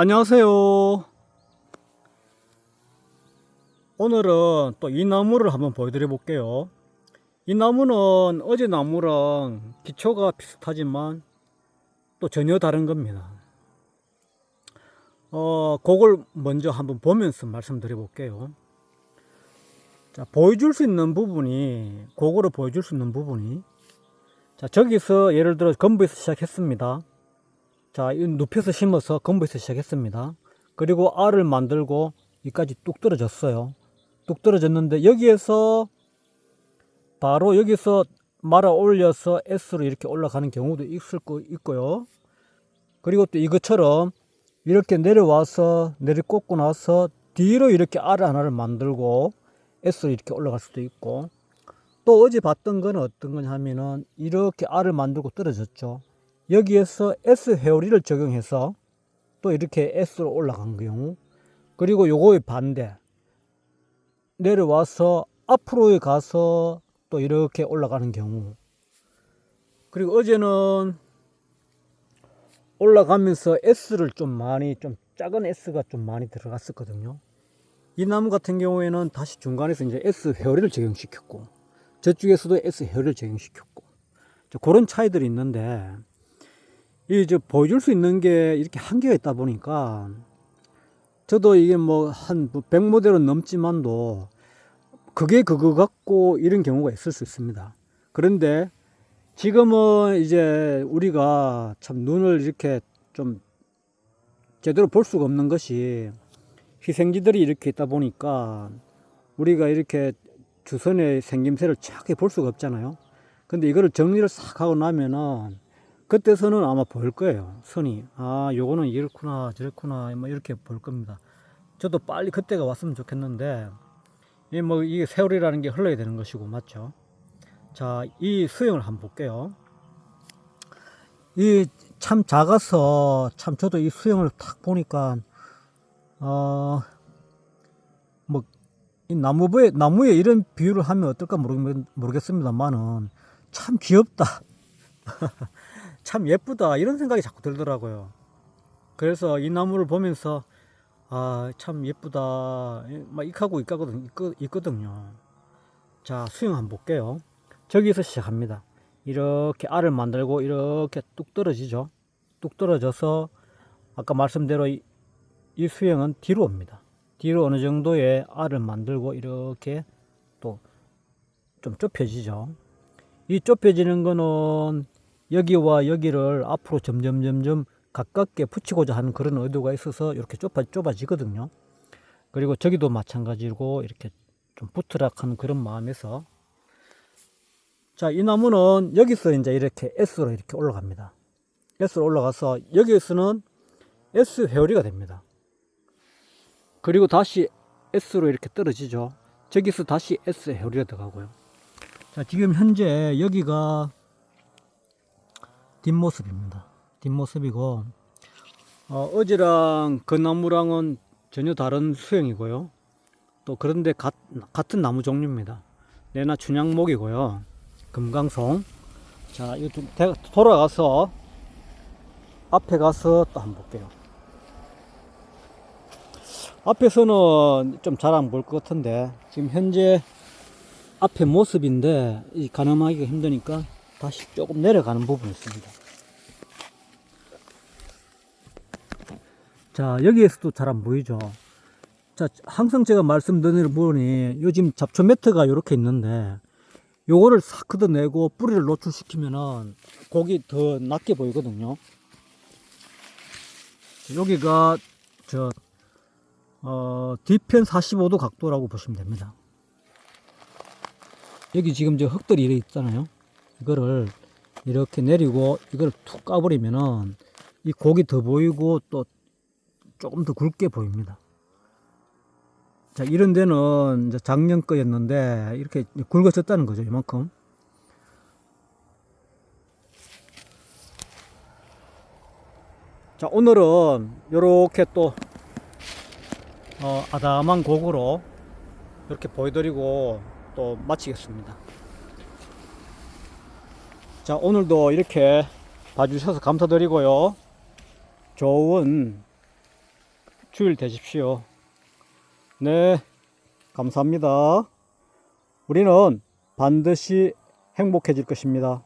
안녕하세요. 오늘은 또 이 나무를 한번 보여드려 볼게요. 이 나무는 어제 나무랑 기초가 비슷하지만 또 전혀 다른 겁니다. 어, 그걸 먼저 한번 보면서 말씀드려 볼게요. 자, 보여줄 수 있는 부분이, 그거를 보여줄 수 있는 부분이, 자, 저기서 예를 들어 건부에서 시작했습니다. 자, 이 눕혀서 심어서 건부에서 시작했습니다. 그리고 알을 만들고 여기까지 뚝 떨어졌어요. 뚝 떨어졌는데 여기에서 바로 여기서 말아 올려서 S로 이렇게 올라가는 경우도 있을 거 있고요. 그리고 또 이것처럼 이렇게 내려와서 내리 꽂고 나서 뒤로 이렇게 알 하나를 만들고 S로 이렇게 올라갈 수도 있고 또 어제 봤던 거는 어떤 거냐 하면은 이렇게 알을 만들고 떨어졌죠. 여기에서 S 회오리를 적용해서 또 이렇게 S로 올라간 경우 그리고 요거의 반대 내려와서 앞으로 가서 또 이렇게 올라가는 경우 그리고 어제는 올라가면서 S를 좀 많이 좀 작은 S가 좀 많이 들어갔었거든요. 이 나무 같은 경우에는 다시 중간에서 이제 S 회오리를 적용시켰고 저쪽에서도 S 회오리를 적용시켰고 그런 차이들이 있는데 이제 보여줄 수 있는 게 이렇게 한계가 있다 보니까 저도 이게 뭐 한 100모델은 넘지만도 그게 그거 같고 이런 경우가 있을 수 있습니다. 그런데 지금은 이제 우리가 참 눈을 이렇게 좀 제대로 볼 수가 없는 것이 희생지들이 이렇게 있다 보니까 우리가 이렇게 주선의 생김새를 정확히 볼 수가 없잖아요. 근데 이거를 정리를 싹 하고 나면은 그때서는 아마 보일 거예요. 선이. 아, 요거는 이렇구나, 저렇구나, 뭐 이렇게 볼 겁니다. 저도 빨리 그때가 왔으면 좋겠는데, 이 뭐, 이게 세월이라는 게 흘러야 되는 것이고, 맞죠? 자, 이 수영을 한번 볼게요. 이 참 작아서, 참 저도 이 수영을 탁 보니까, 어, 뭐, 이 나무에, 나무에 이런 비유를 하면 어떨까 모르, 모르겠습니다만은, 참 귀엽다. 참 예쁘다 이런 생각이 자꾸 들더라고요. 그래서 이 나무를 보면서 아 참 예쁘다 막 익하고 익하거든 있거든요. 자 수영 한번 볼게요. 저기서 시작합니다. 이렇게 알을 만들고 이렇게 뚝 떨어지죠. 뚝 떨어져서 아까 말씀대로 이, 이 수영은 뒤로 옵니다. 뒤로 어느 정도의 알을 만들고 이렇게 또 좀 좁혀지죠. 이 좁혀지는 거는 여기와 여기를 앞으로 점점 점점 가깝게 붙이고자 하는 그런 의도가 있어서 이렇게 좁아, 좁아지거든요. 그리고 저기도 마찬가지고 이렇게 좀 붙으락하는 그런 마음에서 자, 이 나무는 여기서 이제 이렇게 S로 이렇게 올라갑니다. S로 올라가서 여기에서는 S 회오리가 됩니다. 그리고 다시 S로 이렇게 떨어지죠. 저기서 다시 S 회오리가 들어가고요. 자, 지금 현재 여기가 뒷모습입니다. 뒷모습이고 어, 제랑그 나무랑은 전혀 다른 수영이고요. 또 그런데 가, 같은 나무 종류입니다. 내나 춘향목이고요. 금강송. 자, 이거 좀 대- 돌아가서 앞에 가서 또 한번 볼게요. 앞에서는 좀 잘 안 볼 것 같은데 지금 현재 앞에 모습인데 이 가늠하기가 힘드니까 다시 조금 내려가는 부분이 있습니다. 자, 여기에서도 잘 안 보이죠? 자, 항상 제가 말씀드리는 부분이 요즘 잡초 매트가 이렇게 있는데 요거를 싹 걷어내고 뿌리를 노출시키면은 곡이 더 낮게 보이거든요. 여기가 저, 어, 뒤편 45도 각도라고 보시면 됩니다. 여기 지금 저 흙들이 이렇게 있잖아요. 이거를 이렇게 내리고 이걸 툭 까버리면은 이 곡이 더 보이고 또 조금 더 굵게 보입니다. 자, 이런 데는 작년 거였는데 이렇게 굵어졌다는 거죠, 이만큼. 자, 오늘은 이렇게 또 어, 아담한 곡으로 이렇게 보여드리고 또 마치겠습니다. 자, 오늘도 이렇게 봐주셔서 감사드리고요. 좋은 주일 되십시오. 네, 감사합니다. 우리는 반드시 행복해질 것입니다.